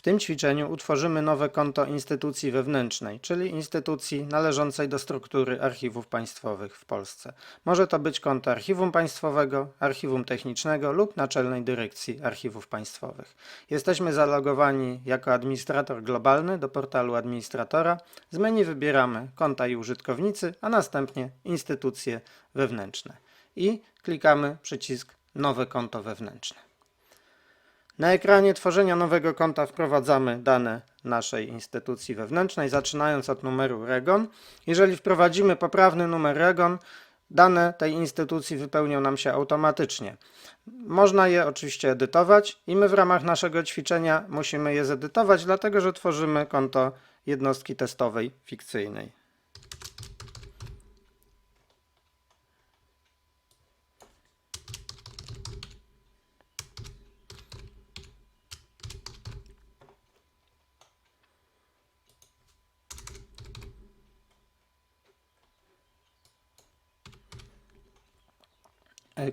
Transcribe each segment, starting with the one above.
W tym ćwiczeniu utworzymy nowe konto instytucji wewnętrznej, czyli instytucji należącej do struktury archiwów państwowych w Polsce. Może to być konto archiwum państwowego, archiwum technicznego lub Naczelnej Dyrekcji Archiwów Państwowych. Jesteśmy zalogowani jako administrator globalny do portalu administratora. Z menu wybieramy konta i użytkownicy, a następnie instytucje wewnętrzne. I klikamy przycisk Nowe konto wewnętrzne. Na ekranie tworzenia nowego konta wprowadzamy dane naszej instytucji wewnętrznej, zaczynając od numeru REGON. Jeżeli wprowadzimy poprawny numer REGON, dane tej instytucji wypełnią nam się automatycznie. Można je oczywiście edytować i my w ramach naszego ćwiczenia musimy je zedytować, dlatego że tworzymy konto jednostki testowej fikcyjnej.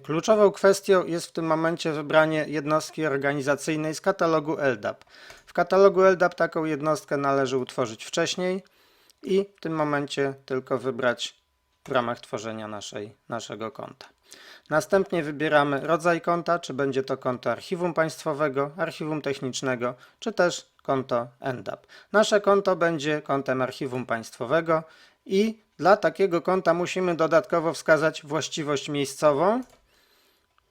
Kluczową kwestią jest w tym momencie wybranie jednostki organizacyjnej z katalogu LDAP. W katalogu LDAP taką jednostkę należy utworzyć wcześniej i w tym momencie tylko wybrać w ramach tworzenia naszej, naszego konta. Następnie wybieramy rodzaj konta, czy będzie to konto archiwum państwowego, archiwum technicznego, czy też konto NDAP. Nasze konto będzie kontem archiwum państwowego i dla takiego konta musimy dodatkowo wskazać właściwość miejscową.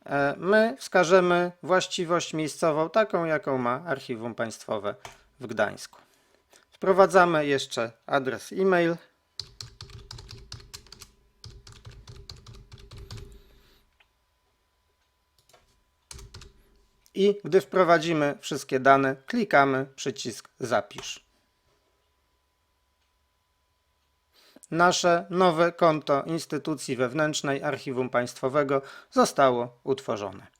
E, My wskażemy właściwość miejscową, taką jaką ma archiwum państwowe w Gdańsku. Wprowadzamy jeszcze adres e-mail. I gdy wprowadzimy wszystkie dane, klikamy przycisk Zapisz. Nasze nowe konto instytucji wewnętrznej Archiwum Państwowego zostało utworzone.